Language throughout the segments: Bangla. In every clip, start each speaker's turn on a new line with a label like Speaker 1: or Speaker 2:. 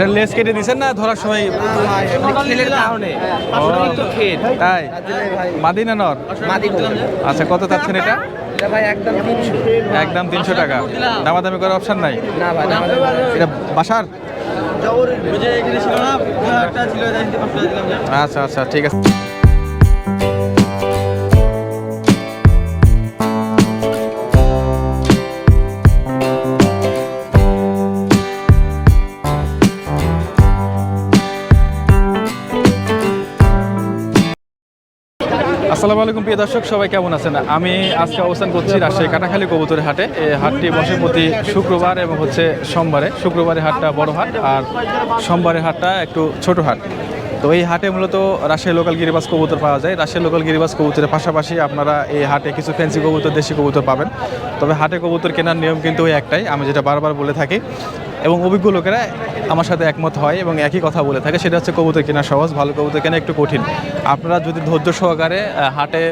Speaker 1: ওটা লেস কেটে দিছেন না ধরার সময় তাই? মাদি না নর আচ্ছা কত চাচ্ছেন এটা?
Speaker 2: একদম তিনশো।
Speaker 1: টাকা। দামাদামি করার অপশন নাই? এটা বাসার? আচ্ছা আচ্ছা ঠিক আছে। আসসালামু আলাইকুম প্রিয় দর্শক, সবাই কেমন আছেন? আমি আজকে অবস্থান করছি রাজশাহী কাটাখালী কবুতরের হাটে। এই হাটটি বসে প্রতি শুক্রবার এবং হচ্ছে সোমবারে। শুক্রবারের হাটটা বড় হাট আর সোমবারের হাটটা একটু ছোট হাট। তো এই হাটে মূলত রাজশাহী লোকাল গিরিবাস কবুতর পাওয়া যায়। রাজশাহী লোকাল গিরিবাস কবুতরের পাশাপাশি আপনারা এই হাটে কিছু ফ্যান্সি কবুতর, দেশি কবুতর পাবেন। তবে হাটে কবুতর কেনার নিয়ম কিন্তু ওই একটাই। আমি যেটা বারবার বলে থাকি এবং অভিজ্ঞ লোকেরা আমার সাথে একমত হয় এবং একই কথা বলে থাকে। সেটা হচ্ছে কবুতর কেনা সহজ, ভালো কবুতর কেনা একটু কঠিন। আপনারা যদি ধৈর্য সহকারে হাটে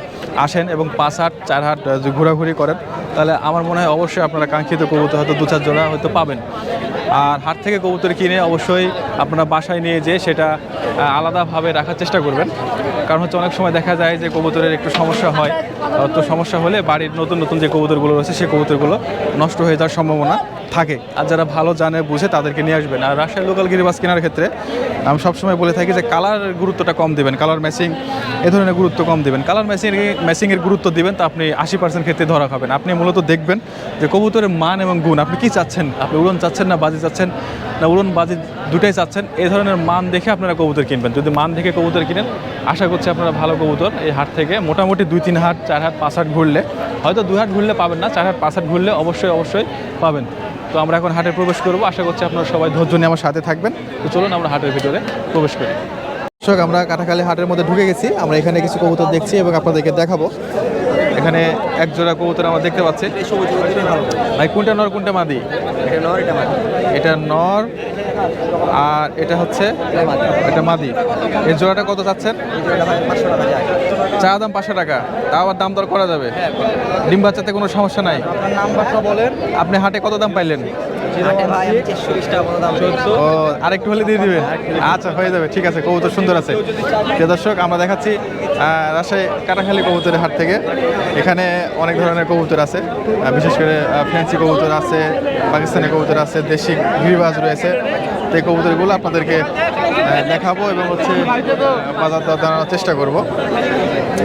Speaker 1: আসেন এবং পাঁচ হাট, চার হাট ঘোরাঘুরি করেন, তাহলে আমার মনে হয় অবশ্যই আপনারা কাঙ্ক্ষিত কবুতর হয়তো দু চার জোড়া হয়তো পাবেন। আর হাট থেকে কবুতর কিনে অবশ্যই আপনারা বাসায় নিয়ে যেয়ে সেটা আলাদাভাবে রাখার চেষ্টা করবেন। কারণ হচ্ছে অনেক সময় দেখা যায় যে কবুতরের একটু সমস্যা হয়। তো সমস্যা হলে বাড়ির নতুন নতুন যে কবুতরগুলো রয়েছে সেই কবুতরগুলো নষ্ট হয়ে যাওয়ার সম্ভাবনা থাকে। আর যারা ভালো জানে, বুঝে তাদেরকে নিয়ে আসবেন। আর রাজশাহী লোকাল গিরিবাস কেনার ক্ষেত্রে আমি সবসময় বলে থাকি যে কালার গুরুত্বটা কম দিবেন কালার ম্যাচিং এ ধরনের গুরুত্ব কম দিবেন। কালার ম্যাচিং ম্যাচিংয়ের গুরুত্ব দিবেন তো আপনি আশি পার্সেন্ট ক্ষেত্রে ধরা খাবেন। আপনি মূলত দেখবেন যে কবুতরের মান এবং গুণ, আপনি কি চাচ্ছেন? আপনি উড়ন চাচ্ছেন না বাজি চাচ্ছেন? না উড়ন বাজি দুটাই চাচ্ছেন? এ ধরনের মান দেখে আপনারা কবুতর কিনবেন। যদি মান দেখে কবুতর কিনেন, আশা করছি আপনারা ভালো কবুতর এই হাট থেকে। মোটামুটি দুই, তিন হাট, চার হাট, পাঁচ হাট ঘুরলে, হয়তো দুই হাট ঘুরলে পাবেন না, চার হাট, পাঁচ হাট ঘুরলে অবশ্যই অবশ্যই পাবেন। তো আমরা এখন হাটে প্রবেশ করব। আশা করছি আপনারা সবাই ধৈর্য নিয়ে আমার সাথে থাকবেন। তো চলুন আমরা হাটের ভিতরে প্রবেশ করি। দর্শক আমরা কাটাখালী হাটের মধ্যে ঢুকে গেছি। আমরা এখানে কিছু কবুতর দেখছি এবং আপনাদেরকে দেখাবো। এখানে এক জোড়া কবুতর আমরা দেখতে পাচ্ছি। ভাই কোনটা নর কোনটা মাদি?
Speaker 2: এটা নর এটা মাদি।
Speaker 1: এটা নর আর এটা হচ্ছে এটা মাদি। এই জোড়াটা কত চাচ্ছেন? চা দাম পাঁচশো টাকা। তাও আবার দাম দর করা যাবে। ডিম বাচ্চাতে কোনো সমস্যা নাই।
Speaker 2: বলেন
Speaker 1: আপনি হাটে কত দাম পাইলেন? ও, আরেকটু হলে দিয়ে দিবেন? আচ্ছা হয়ে যাবে। ঠিক আছে, কবুতর সুন্দর আছে। দর্শক, আমরা দেখাচ্ছি রাজশাহী কাটাখালী কবুতরের হাট থেকে। এখানে অনেক ধরনের কবুতর আছে। বিশেষ করে ফ্যান্সি কবুতর আছে, পাকিস্তানি কবুতর আছে, দেশি গিরিবাজ রয়েছে। তো এই কবুতরগুলো আপনাদেরকে দেখাবো এবং হচ্ছে বাজার দর জানানোর চেষ্টা করব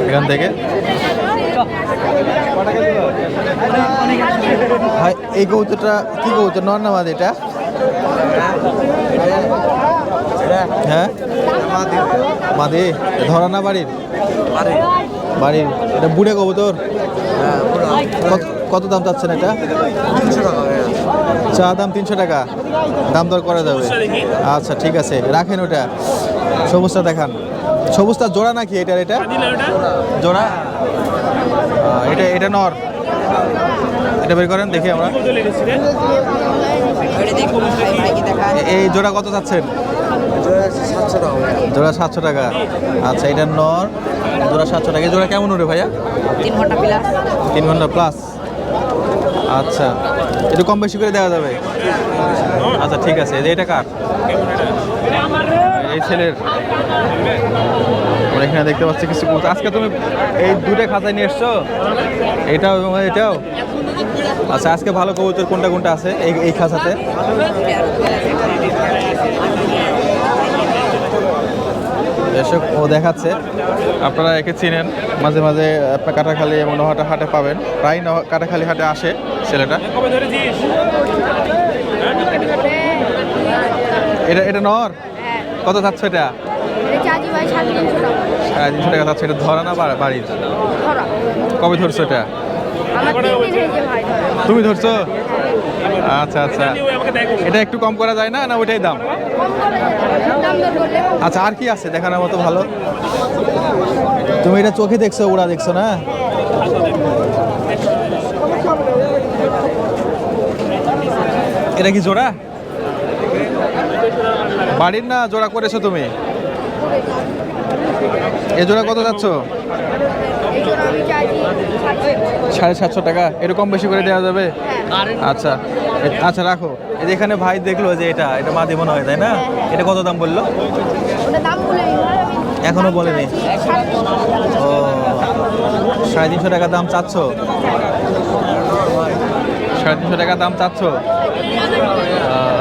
Speaker 1: এখান থেকে। এই কবুতরটা কি কবুতর? নামাজ এটা? হ্যাঁ? মাদি। ধরা না বাড়ির? বাড়ির। এটা বুড়ে কবুতর? কত- দাম চাচ্ছেন এটা? চা দাম তিনশো টাকা। দাম দর করা যাবে। আচ্ছা ঠিক আছে। রাখেন ওটা। সবুজটা দেখান। সবুজটা জোড়া নাকি এটার এটা? জোড়া? এটা এটা নর। এটা বের করেন দেখি আমরা। এই জোড়া কত চাচ্ছেন? জোড়া সাতশো টাকা। আচ্ছা এটা নর। জোড়া সাতশো টাকা। এই জোড়া কেমন উঠে ভাইয়া?
Speaker 3: তিন ঘণ্টা প্লাস
Speaker 1: তিন ঘণ্টা প্লাস আচ্ছা। একটু কম বেশি করে দেওয়া যাবে। আচ্ছা ঠিক আছে। এটা কার? এই ছেলের। আমরা এখানে দেখতে পাচ্ছি কিছু। আজকে তুমি এই দুটো খাতায় নিয়ে এসছো? এটাও এবং এটাও? আচ্ছা আজকে ভালো কবুতর কোনটা কোনটা আছে এই এই খাঁচাতে? এসব ও দেখাচ্ছে। আপনারা একে চিনেন। মাঝে মাঝে কাটাখালি এবং নহাটা হাটে পাবেন। প্রায় কাটাখালি হাটে আসে। ছেলেটা? এটা এটা নর? কত চাচ্ছ এটা? ধরা না বাড়ির কবে ধরছো এটা? তুমি ধরছো? আচ্ছা আচ্ছা। এটা একটু কম করা যায় না না ওইটাই দাম? আচ্ছা আর কি আছে? দেখানোর মতো ভালো? তুমি এটা চোখে দেখছ ওরা দেখছ না? এটা কি জোড়া? বাড়ির না জোড়া করেছ তুমি? এ জোড়া কত যাচ্ছ? সাড়ে সাতশো টাকা। এরকম বেশি করে দেওয়া যাবে? আচ্ছা। আচ্ছা রাখো। এখানে ভাই দেখল যে এটা এটা মাদি মনে হয়, তাই না? এটা কত দাম বলল? এখনও বলেনি। ও, সাড়ে তিনশো টাকা দাম চাচ্ছ? সাড়ে তিনশো টাকা দাম চাচ্ছ?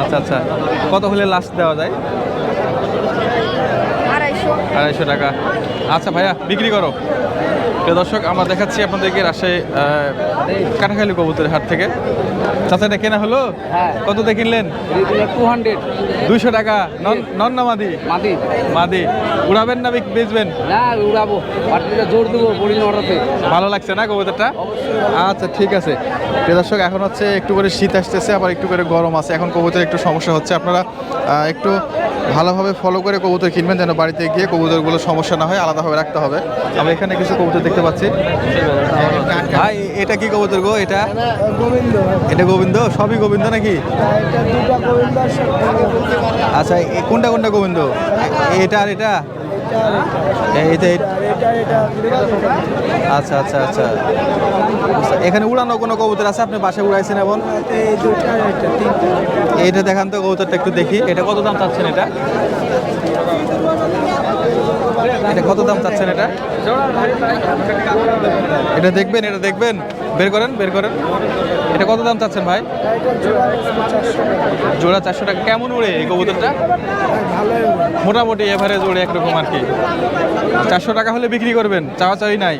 Speaker 1: আচ্ছা আচ্ছা। কত হলে লাস্ট দেওয়া যায়?
Speaker 3: আড়াইশো
Speaker 1: টাকা। আচ্ছা ভাইয়া বিক্রি করো। প্রিয় দর্শক আমরা দেখাচ্ছি আপনাদেরকে রাজশাহী আহ, কাটাখালী কবুতরের হাট থেকে। চাচা এটা কেনা হলো?
Speaker 2: হ্যাঁ।
Speaker 1: কত দিয়ে কিনলেন?
Speaker 2: টু হান্ড্রেড
Speaker 1: দুইশো টাকা। নন না মাদি?
Speaker 2: মাদি।
Speaker 1: মাদি। উড়াবেন না বেচবেন?
Speaker 2: না উড়াবো। পার্টিটা জোর দেবো
Speaker 1: ভালো লাগছে না কবুতরটা? আচ্ছা ঠিক আছে। প্রিয় দর্শক এখন হচ্ছে একটু করে শীত আসতেছে আবার একটু করে গরম আছে। এখন কবুতর একটু সমস্যা হচ্ছে। আপনারা একটু ভালোভাবে ফলো করে কবুতর কিনবেন যেন বাড়িতে গিয়ে কবুতরগুলো সমস্যা না হয় আলাদাভাবে রাখতে হবে। আমি এখানে কিছু কবুতর দেখতে পাচ্ছি। ভাই, এটা কি কবুতর গো? এটা?
Speaker 2: গোবিন্দ
Speaker 1: এটা গোবিন্দ? সবই গোবিন্দ নাকি? আচ্ছা কোনটা কোনটা গোবিন্দ? এটা আর এটা? আচ্ছা আচ্ছা আচ্ছা। এখানে উড়ানো কোনো কবুতর আছে? আপনি বাসায় উড়াইছেন এখন এইটা দেখান তো কবুতরটা একটু দেখি। এটা কত দাম চাচ্ছেন এটা? এটা কত দাম চাচ্ছেন এটা? এটা দেখবেন এটা দেখবেন? বের করেন বের করেন। এটা কত দাম চাচ্ছেন ভাই? জোড়া চারশো টাকা। কেমন উড়ে এই কবুতরটা? মোটামুটি এভারেজ উড়ে একরকম আর কি। চারশো টাকা হলে বিক্রি করবেন, চাওয়া চাই নাই।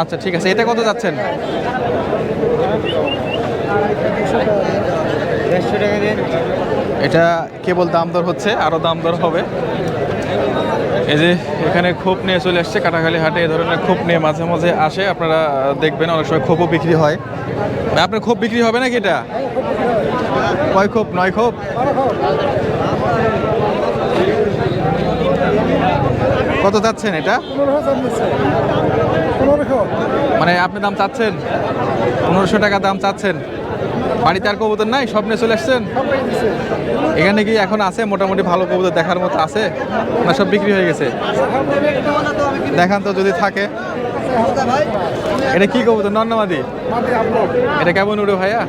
Speaker 1: আচ্ছা ঠিক আছে। এটা কত যাচ্ছেন এটা কেবল দাম দর হচ্ছে আরও দাম দর হবে। এই যে এখানে খোপ নিয়ে চলে আসছে, কাটাখালি হাটে এই ধরনের খোপ নিয়ে মাঝে মাঝে আসে। আপনারা দেখবেন অনেক সময় খোপও বিক্রি হয়। আপনার খোপ বিক্রি হবে নাকি এটা? কয় খোপ? নয় খোপ? কত চাচ্ছেন এটা? মানে আপনি দাম চাচ্ছেন? পনেরোশো টাকা দাম চাচ্ছেন। বাড়িতে আর কবুতর নাই? স্বপ্নে চলে আসছেন? এখানে কি এখন আছে? মোটামুটি ভালো কবুতর দেখার মতো আছে? না, সব বিক্রি হয়ে গেছে? দেখান তো যদি থাকে। এটা কি কবুতর? নন্নামাদি এটা কেমন উড়বে ভাইয়া?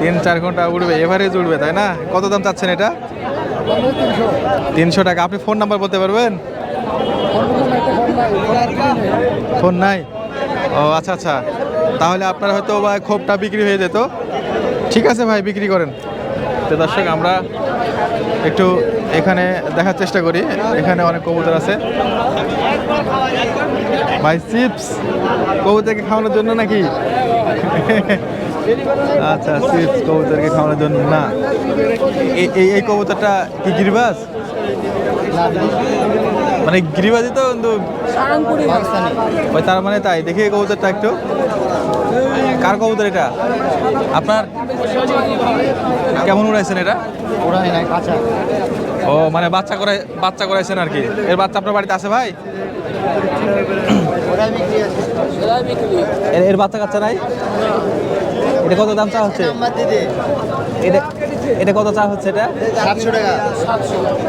Speaker 1: তিন, চার ঘণ্টা উড়বে, এভারেজ উড়বে, তাই না? কত দাম চাচ্ছেন এটা? তিনশো টাকা। আপনি ফোন নাম্বার বলতে পারবেন? ফোন নাই? ও আচ্ছা আচ্ছা। তাহলে আপনার হয়তো বা ক্ষোভটা বিক্রি হয়ে যেত। ঠিক আছে ভাই, বিক্রি করেন। তো দর্শক, আমরা একটু এখানে দেখার চেষ্টা করি। এখানে অনেক কবুতর আছে। ভাই, চিপস কবুতরকে খাওয়ানোর জন্য নাকি? আচ্ছা চিপস কবুতরকে খাওয়ানোর জন্য, না। এই- এই কবুতরটা কি গিরিবাজ? মানে গিরিবাজই তো কিন্তু ওই তার মানে তাই দেখি কবুতরটা একটু। কার কবুতর এটা? আপনার? কেমন উড়াইছেন এটা?
Speaker 2: ওরাই নাই কাঁচা।
Speaker 1: ও মানে বাচ্চা করে বাচ্চা করাইছেন আর কি। এর বাচ্চা আপনার বাড়িতে আছে ভাই?
Speaker 2: ওরাই বিক্রি আছে।
Speaker 1: এর এর বাচ্চা কাচ্চা নাই? এটা কত দাম চা হচ্ছে? এটা এটা কত চা হচ্ছে এটা?
Speaker 2: সাতশো টাকা।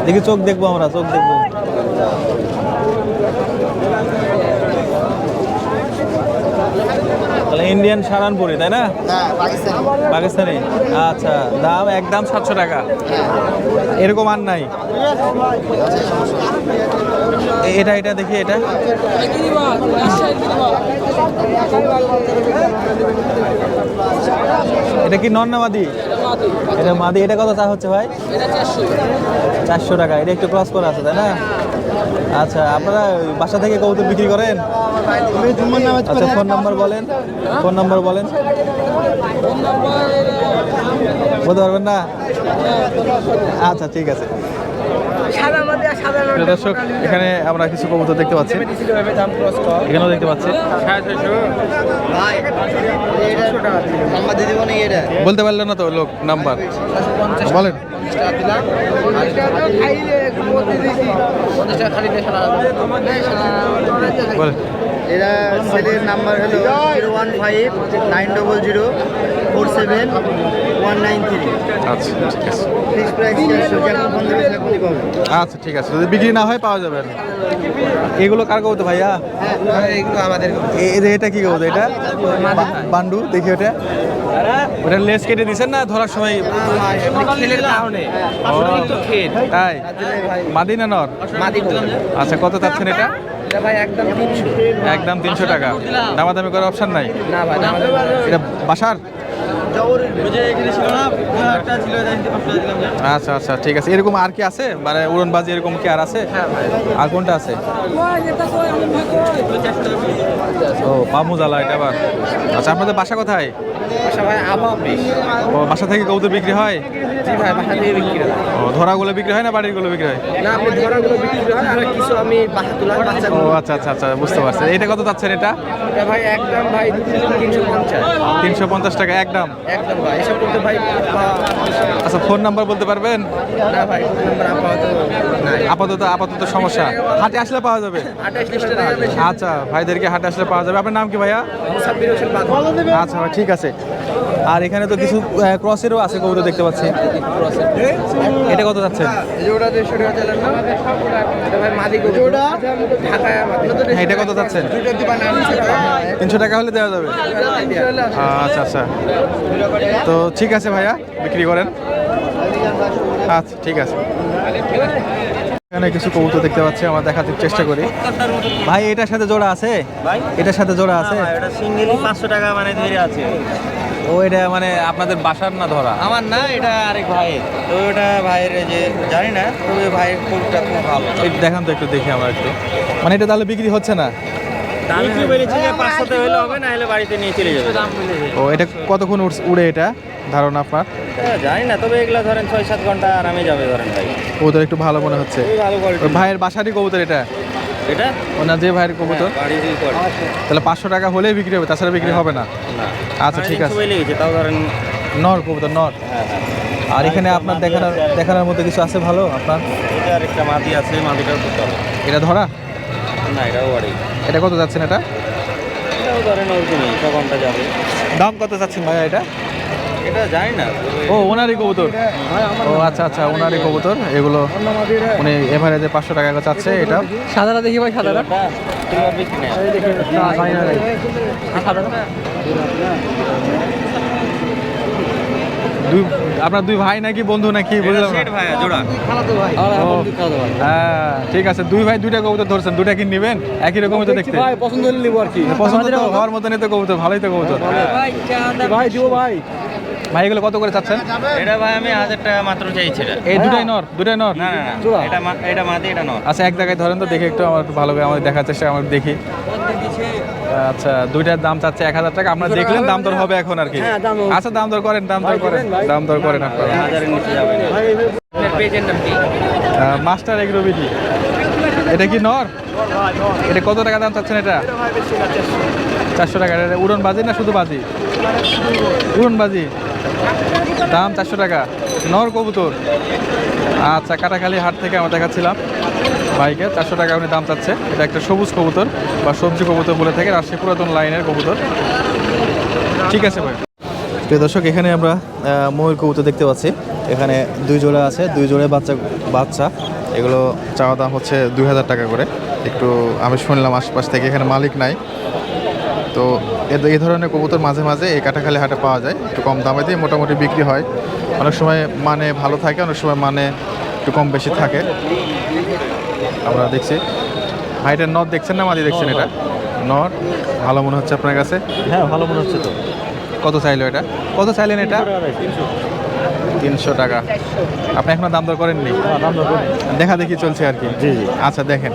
Speaker 1: দেখি চোখ দেখব আমরা চোখ দেখব। তাহলে ইন্ডিয়ান সারানপুরি তাই না?
Speaker 2: না পাকিস্তানি।
Speaker 1: পাকিস্তানি। আচ্ছা দাম একদম সাতশো টাকা। এরকম আর নাই? এটা এটা দেখি এটা। এটা কি নন না মাদি? এটা মাদি। এটা কত চা হচ্ছে ভাই? চারশো। টাকা। এটা একটু ক্রস করা আছে তাই না? আচ্ছা আপনারা বাসা থেকে কবুতর বিক্রি করেন? আচ্ছা ফোন নাম্বার বলেন, ফোন নাম্বার বলেন। বলতে পারবেন না? আচ্ছা ঠিক আছে। দর্শক, এখানে আমরা কিছু কবুতর দেখতে পাচ্ছি। এখানেও দেখতে পাচ্ছি। বলতে পারলেন না তো লোক, নাম্বার। বলেন। বলেন
Speaker 2: এরা সেলের নাম্বার হলো zero one five nine double zero four seven one nine three
Speaker 1: আচ্ছা ঠিক আছে।
Speaker 2: ফিক্স প্রাইস
Speaker 1: আচ্ছা ঠিক আছে। যদি বিক্রি না হয় পাওয়া যাবে। এগুলো কার কবুতর ভাইয়া?
Speaker 2: হ্যাঁ এইগুলো আমাদের
Speaker 1: এটা কি কবুতর এটা? বান্ডু দেখি ওটা। ওটা লেস কেটে দিছেন না? ধরার সময় তাই? মাদি না নর আচ্ছা কত চাচ্ছেন এটা?
Speaker 2: একদম তিনশো।
Speaker 1: টাকা। দামাদামি করার অপশন নাই? এটা বাসার? আচ্ছা আচ্ছা ঠিক আছে। এরকম আর কি আছে? মানে উড়নবাজি এরকম কি আর আছে? আর কোনটা আছে? ও পামুজালা এটা আবার। আচ্ছা আপনাদের বাসা কোথায়?
Speaker 2: আচ্ছা ভাই বেশ।
Speaker 1: ও বাসা থেকে কবুতর বিক্রি হয়?
Speaker 2: জি ভাই বাসা থেকে বিক্রি হয়।
Speaker 1: ও ধরাগুলো বিক্রি হয় না বাড়িরগুলো বিক্রি হয়?
Speaker 2: না ধরাগুলো বিক্রি হয় আর কিছু আমি বাসা তোলার বাচ্চা
Speaker 1: ও আচ্ছা আচ্ছা আচ্ছা বুঝতে পারছি। এটা কত চাচ্ছেন এটা?
Speaker 2: এটা ভাই একদম ভাই তিনশো পঞ্চাশ।
Speaker 1: তিনশো পঞ্চাশ টাকা একদম?
Speaker 2: একদম ভাই এসব করতে ভাই
Speaker 1: আচ্ছা ফোন নাম্বার বলতে পারবেন?
Speaker 2: না ভাই ফোন নাম্বার আপাতত নাই।
Speaker 1: আপাতত আপাতত সমস্যা। হাটে আসলে পাওয়া যাবে? আচ্ছা ভাইদেরকে হাটে আসলে পাওয়া যাবে। আপনার নাম কি ভাইয়া?
Speaker 2: মুসাফির হোসেন বাদ
Speaker 1: আচ্ছা ঠিক আছে। আর এখানে তো কিছু ক্রসেরও আছে কবুতর দেখতে পাচ্ছি। এটা কত যাচ্ছে?
Speaker 2: এটা
Speaker 1: হ্যাঁ, কত যাচ্ছেন তিনশো টাকা হলে দেওয়া যাবে। আচ্ছা আচ্ছা। তো ঠিক আছে ভাইয়া বিক্রি করেন। আচ্ছা ঠিক আছে। এখানে কিছু কবুতর দেখতে পাচ্ছি আমরা দেখাতে চেষ্টা করি। ভাই এটার সাথে জোড়া আছে?
Speaker 4: ভাই?
Speaker 1: এটার সাথে জোড়া আছে?
Speaker 4: এটা সিঙ্গেলি পাঁচশো টাকা মানে ধরে আছে।
Speaker 1: ও এটা মানে আপনাদের বাসার না ধরা?
Speaker 4: আমার না এটা আরেক ভাইয়ের। তো ওটা ভাইয়ের যে জানি না তবে ভাইয়ের ফুলটা খুব ভালো।
Speaker 1: দেখান তো একটু দেখি আমার একটু। মানে এটা তাহলে বিক্রি হচ্ছে না?
Speaker 4: দাম কি বেড়েছে যে পাঁচশোতে হলে হবে না হলে বাড়িতে নিয়ে চলে যাবে। দাম
Speaker 1: ও এটা কতক্ষণ উড়স- উড়ে এটা? ধারণা আপনার?
Speaker 4: জানি না তবে এগুলা ধরেন ছয় সাত ঘণ্টা আরামে যাবে ধরেন ভাই।
Speaker 1: কবুতর একটু ভালো মনে হচ্ছে।
Speaker 4: খুবই ভালো
Speaker 1: ওই ভাইয়ের বাসারই কবুতর এটা?
Speaker 4: এটা?
Speaker 1: ওনার যে ভাইয়ের কবুতর?
Speaker 4: হ্যাঁ, কোয়ালিটি
Speaker 1: তাহলে পাঁচশো টাকা হলেই বিক্রি হবে তাছাড়া বিক্রি হবে না।
Speaker 4: না।
Speaker 1: আচ্ছা, ঠিক আছে।
Speaker 4: ছবি লেগেছে তাও ধরেন
Speaker 1: নর কবুতর নর।
Speaker 4: হ্যাঁ হ্যাঁ।
Speaker 1: আর এখানে আপনার দেখানোর দেখানোর মধ্যে কিছু আছে ভালো আপনার?
Speaker 4: এটা আরেকটা মাটি আছে মাটিটাও করতে হবে
Speaker 1: এটা ধরা?
Speaker 4: না এটাও বাড়ি।
Speaker 1: এটা কত যাচ্ছেন এটা? দাম কত যাচ্ছেন ভাইয়া এটা?
Speaker 4: এটা জানি না
Speaker 1: ও ওনারই কবুতর। ও আচ্ছা আচ্ছা ওনারই কবুতর। এগুলো উনি এভারেজে পাঁচশো টাকা চাচ্ছে এটা। সাদাটা দেখি ভাই দুই আপনার দুই ভাই নাকি বন্ধু নাকি বুঝলাম হ্যাঁ ঠিক আছে দুই ভাই দুইটা কবুতর ধরছেন দুইটা কি নেবেন? একই রকমই তো দেখতে।
Speaker 2: পছন্দ হলে নিবো আর কি।
Speaker 1: পছন্দ তো হওয়ার মতনই তো কবুতর ভালোই তো কবুতর।
Speaker 2: ভাই দিব ভাই।
Speaker 1: ভাই এগুলো কত করে চাচ্ছেন?
Speaker 4: এটা ভাই আমি হাজার টাকা মাত্র চাইছি এটা।
Speaker 1: এই দুটাই নর দুটাই নর?
Speaker 4: না এটা এটা মাদি এটা নয়
Speaker 1: আচ্ছা এক জায়গায় ধরেন তো দেখে একটু আমার ভালো করে আমাদের দেখার চেষ্টা আমার দেখি। আচ্ছা দুইটার দাম চাচ্ছে এক হাজার টাকা। আপনারা দেখলেন দাম দর হবে এখন আর কি।
Speaker 2: হ্যাঁ।
Speaker 1: আচ্ছা দাম দর করেন দাম দর করেন দাম দর করেন আপনারা।
Speaker 4: হাজারের নিচে যাবে না
Speaker 2: পেজের নাম কি?
Speaker 1: আহ, মাস্টার এগ্রোবিটি এটা কি নর? এটা কত টাকা দাম চাচ্ছেন এটা? চারশো টাকা। এটা উড়ন বাজি না শুধু বাজি? উড়ন বাজি। দাম চারশো টাকা। নর কবুতর। আচ্ছা কাটাখালি হাট থেকে আমরা দেখাচ্ছিলাম। বাইকে চারশো টাকা উনি দাম চাচ্ছে। এটা একটা সবুজ কবুতর বা সবজি কবুতর বলে থাকে, রাজশাহী পুরাতন লাইনের কবুতর। ঠিক আছে ভাই। প্রিয় দর্শক, এখানে আমরা ময়ূর কবুতর দেখতে পাচ্ছি। এখানে দুই জোড়া আছে, দুই জোড়া বাচ্চা বাচ্চা। এগুলো চাওয়া দাম হচ্ছে দুই হাজার টাকা করে। একটু আমি শুনলাম আশপাশ থেকে, এখানে মালিক নাই। তো এই ধরনের কবুতর মাঝে মাঝে এই কাটাখালি হাটে পাওয়া যায়। একটু কম দামে দিয়ে মোটামুটি বিক্রি হয়। অনেক সময় মানে ভালো থাকে, অনেক সময় মানে একটু কম বেশি থাকে। আমরা দেখছি। হাইটের নট দেখছেন না মাদি দেখছেন এটা? নট ভালো মনে হচ্ছে আপনার কাছে?
Speaker 4: হ্যাঁ ভালো মনে হচ্ছে তো।
Speaker 1: কত চাইলো এটা? কত চাইলেন এটা? তিনশো টাকা আপনি এখনও দাম দর করেননি? দেখা দেখি চলছে আর কি।
Speaker 4: জি, জি।
Speaker 1: আচ্ছা দেখেন।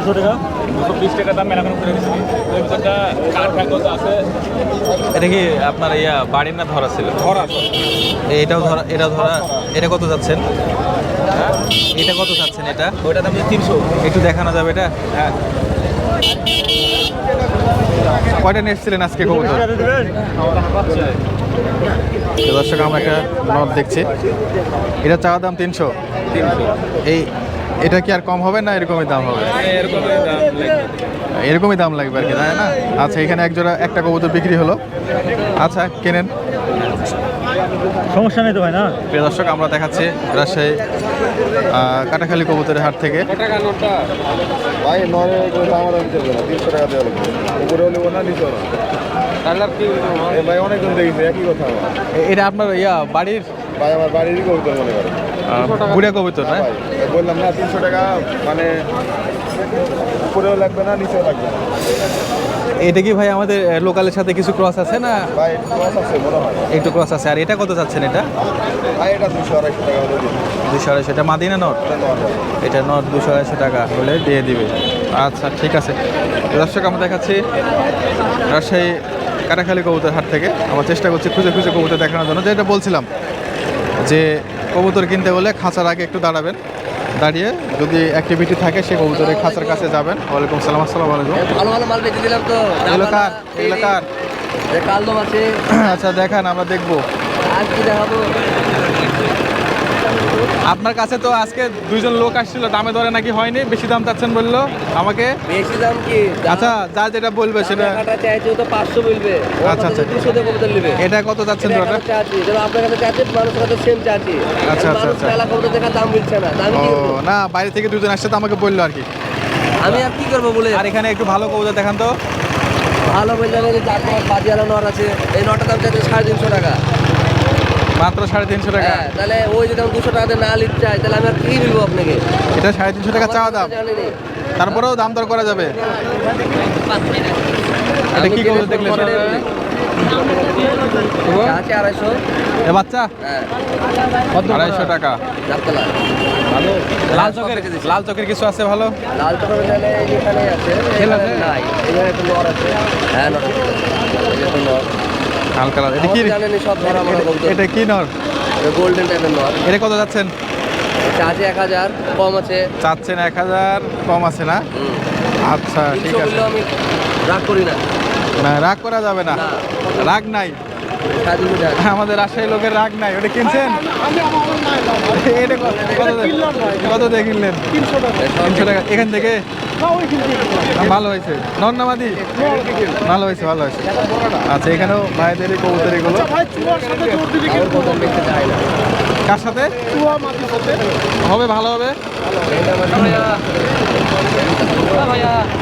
Speaker 4: দুশো টাকা
Speaker 1: এটা কি আপনার ইয়া বাড়ির না ধরা ছিল? ধরা। এটাও ধরা এটা ধরা এটা কত যাচ্ছেন? এটা কত যাচ্ছেন এটা?
Speaker 4: ওইটা দাম তিনশো।
Speaker 1: একটু দেখানো যাবে এটা?
Speaker 4: হ্যাঁ।
Speaker 1: কয়টা নিয়ে এসেছিলেন আজকে কবুতর দর্শক আমরা একটা নট দেখছি। এটা চাওয়া দাম তিনশো। এই এটা কি আর কম হবে না এরকমই দাম হবে? এরকমই দাম লাগবে। আর কি তাই না? আচ্ছা এখানে একজোড়া একটা কবুতর বিক্রি হলো। আচ্ছা কেনেন?
Speaker 5: সমস্যা নেই তো ভাই না?
Speaker 1: প্রিয় দর্শক আমরা দেখাচ্ছি রাজশাহী কাটাখালী কবুতরের হাট থেকে। এটা আপনার ইয়া বাড়ির?
Speaker 6: ভাই আমার বাড়িরই কবুতর মনে করে
Speaker 1: বুড়িয়া কবুতর না?
Speaker 6: বললাম না তিনশো টাকা মানে উপরেও লাগবে না নিচেও লাগবে
Speaker 1: এটা কি ভাই আমাদের লোকালের সাথে কিছু ক্রস আছে না?
Speaker 6: ভাই ক্রস আছে মনে হয়।
Speaker 1: একটু ক্রস আছে। আর এটা কত চাচ্ছেন এটা?
Speaker 6: ভাই এটা দুশো আড়াইশো টাকা হলে
Speaker 1: দুশো আড়াইশো। এটা মাদিনা নট।
Speaker 6: এটা
Speaker 1: নট দুশো আড়াইশো টাকা হলে দিয়ে দিবে। আচ্ছা ঠিক আছে। দর্শক আমরা দেখাচ্ছি রাজশাহী কাটাখালী কবুতর হাট থেকে। আমরা চেষ্টা করছি খুঁজে খুঁজে কবুতর দেখানোর জন্য। যেটা বলছিলাম যে কবুতর কিনতে হলে খাঁচার আগে একটু দাঁড়াবেন। দাঁড়িয়ে যদি অ্যাক্টিভিটি থাকে সে কবুতরের খাঁচার কাছে যাবেন। ওয়ালাইকুম সালাম আসসালাম আলাইকুম।
Speaker 2: ভালো ভালো মাল বেঁচে দিলাম তো।
Speaker 1: এগুলো কার? এগুলো কার?
Speaker 2: কালদম আছে।
Speaker 1: আচ্ছা দেখান আমরা দেখব।
Speaker 2: আর কি দেখাবো।
Speaker 1: আপনার কাছে তো আজকে দুইজন লোক আসছিল দামে ধরে নাকি হয়নি? বেশি দাম চাচ্ছেন বলল আমাকে?
Speaker 2: বেশি দাম কি?
Speaker 1: আচ্ছা যা যেটা বলবে সেটা
Speaker 2: টাকাটা চাইছে তো পাঁচশো বলবে।
Speaker 1: আচ্ছা, আচ্ছা।
Speaker 2: নেবে।
Speaker 1: এটা কত চাচ্ছেন
Speaker 2: চাচ্ছি। যেটা আপনার কাছে চাচ্ছি মানুষের কাছে সেম চাচ্ছি।
Speaker 1: আচ্ছা, আচ্ছা, আচ্ছা।
Speaker 2: কবুতর দেখার দাম মিলছে না। দাম
Speaker 1: না বাইরে থেকে দুজন আসছে তো আমাকে বলল আর কি।
Speaker 2: আমি আর কি করব বলে?
Speaker 1: আর এখানে একটু ভালো কবুতর দেখান তো।
Speaker 2: ভালো বললে যে চার পাঁচ বাজিয়ালা নর আছে। এই নটা দাম চাইছে সাড়ে তিনশো টাকা।
Speaker 1: মাত্র সাড়ে তিনশো টাকা।
Speaker 2: হ্যাঁ তাহলে ওই যদি আমি দুশো টাকাতে না লিখতে চাই তাহলে আমি আর কি বলব আপনাকে?
Speaker 1: এটা সাড়ে তিনশো টাকা চাওয়া দাম। তারপরেও দাম দর করা যাবে। এটা কি।
Speaker 2: চাচ্ছি আড়াইশো।
Speaker 1: এ বাচ্চা?
Speaker 2: হ্যাঁ।
Speaker 1: আড়াইশো টাকা। লাল চকের লাল চকের কিছু আছে ভালো?
Speaker 2: লাল চকর এখানে আছে। হ্যাঁ নর।
Speaker 1: লাল কালার। এটা কি?
Speaker 2: জানেন সব ধরা বড় কবুতর
Speaker 1: এটা কি নর?
Speaker 2: গোল্ডেন টাইপের নর।
Speaker 1: এটা কত যাচ্ছেন?
Speaker 2: চাচ্ছি এক হাজার কম আছে।
Speaker 1: চাচ্ছেন এক হাজার কম আছে না? আচ্ছা ঠিক আছে।
Speaker 2: আমি রাগ করি না।
Speaker 1: না রাগ করা যাবে না। রাগ নাই। আমাদের রাজশাহী লোকের রাগ নাই ওটা কিনছেন? কত দিয়ে- কিনলেন? তিনশো টাকা। এখান থেকে? ভালো হয়েছে। নন্নামাদি ভালো হয়েছে ভালো হয়েছে। আচ্ছা এখানেও ভাইদের এই কবুতর এগুলো কার সাথে? হবে ভালো হবে?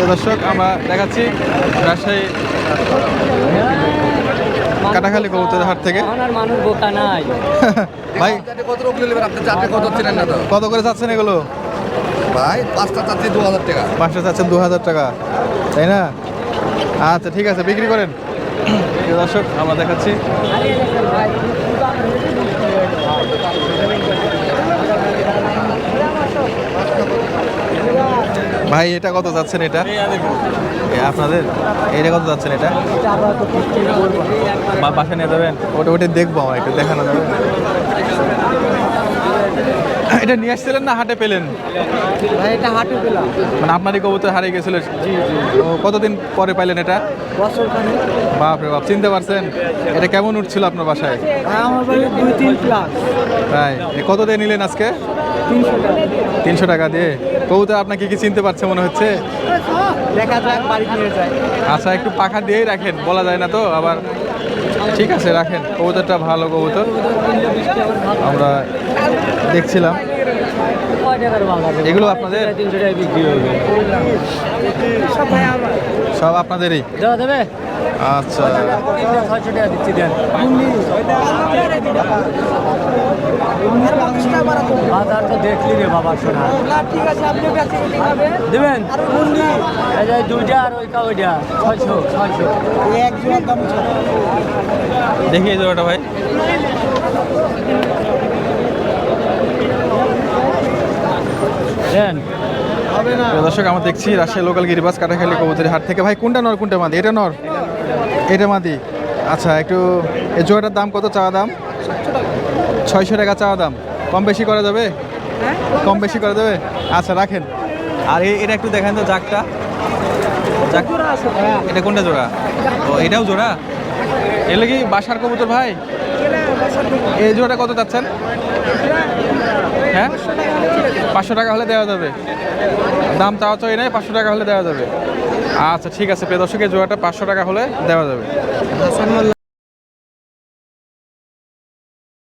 Speaker 1: দর্শক আমরা দেখাচ্ছি রাজশাহী কাটাখালী কবুতর হাট থেকে?
Speaker 5: আমার মানুষ বোকা নাই।
Speaker 1: ভাই
Speaker 6: কত
Speaker 1: করে চাচ্ছেন এগুলো?
Speaker 6: ভাই পাঁচটা চাচ্ছি দু হাজার টাকা।
Speaker 1: পাঁচটা চাচ্ছেন দু হাজার টাকা তাই না? আচ্ছা ঠিক আছে বিক্রি করেন। দর্শক আমরা দেখাচ্ছি। ভাই এটা কত যাচ্ছেন এটা? আপনাদের? এটা কত যাচ্ছেন এটা? বা বাসা নিয়ে যাবেন? ওটা ওটা দেখব আমার একটু দেখানো যাবে। এটা নিয়ে আসছিলেন না হাটে পেলেন?
Speaker 5: ভাই এটা হাটে পেলাম।
Speaker 1: মানে আপনারই কবুতর হারিয়ে গেছিল? কতদিন পরে পাইলেন এটা? বাপ রে বাপ চিনতে পারছেন? এটা কেমন উঠছিল আপনার বাসায়?
Speaker 5: আমার দুই তিন ক্লাস
Speaker 1: তাই কত দিয়ে নিলেন আজকে?
Speaker 5: তিনশো টাকা
Speaker 1: দিয়ে? কবুতর আপনাকে কি চিনতে পারছে মনে হচ্ছে?
Speaker 5: দেখা যাক বাড়ি নিয়ে যায়
Speaker 1: আচ্ছা একটু পাখা দিয়েই রাখেন বলা যায় না তো? আবার ঠিক আছে রাখেন। কবুতরটা ভালো কবুতর। আমরা দেখছিলাম
Speaker 5: কয় টাকার মাল আছে
Speaker 1: এগুলো আপনাদের?
Speaker 5: তিনশো টাকা বিক্রি হবে।
Speaker 1: সব আপনাদেরই?
Speaker 5: দেওয়া দেবে
Speaker 1: আচ্ছা।
Speaker 5: ছয়শো টাকা দিচ্ছি দেন। বাজার তো দেখলি রে বাবা শোনা ঠিক আছে আপনি দেবেন? এই দুইটা আর ছয়শো ছয়শো।
Speaker 1: দেখি জোড়াটা ভাই।
Speaker 5: দেন।
Speaker 1: দর্শক আমরা দেখছি রাজশাহী লোকাল গিরিবাস কাটাখালি কবুতরি হাট থেকে। ভাই কোনটা নর কোনটা মাদি? এটা নর? এটা মাদি? আচ্ছা একটু এই জোড়াটার দাম কত চাওয়া দাম? ছয়শো টাকা। চাওয়া দাম। কম বেশি করা যাবে? কম বেশি করা যাবে? আচ্ছা রাখেন। আর এটা একটু দেখেন তো জাকটা। যাক, এটা কোনটা জোড়া? ও এটাও জোড়া? এলে কি বাসার কবুতর ভাই? এই জোড়াটা কত চাচ্ছেন? হ্যাঁ? পাঁচশো টাকা হলে দেওয়া যাবে। দাম তাও চাই নাই, পাঁচশো টাকা হলে দেওয়া যাবে। আচ্ছা ঠিক আছে, প্রিয় দর্শকের জোড়াটা পাঁচশো টাকা হলে দেওয়া যাবে।